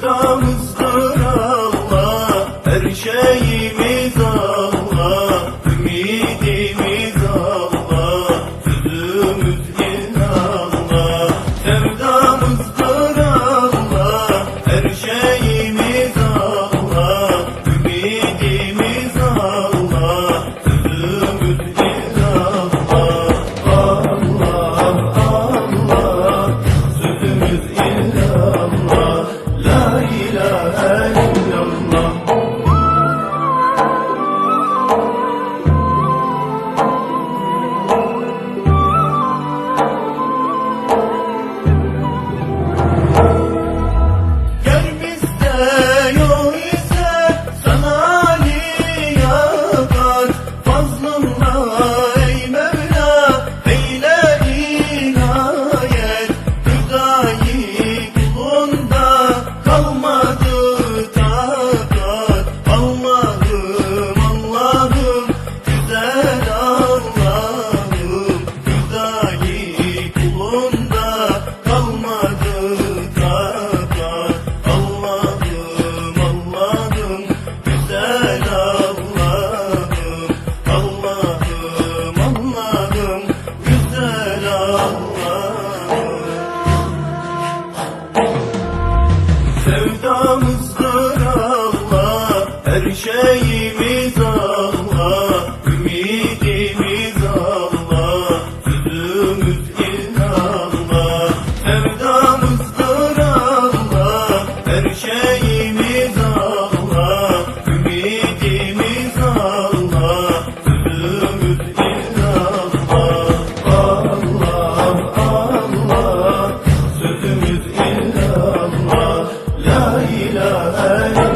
sevdamız Her şeyimiz Allah, ümidimiz Allah, yüzümüz inanma, sevdamızdır Allah, her şeyimiz Allah, ümidimiz Allah, yüzümüz inanma, Allah Allah, sözümüz inanma, la ilahe illallah.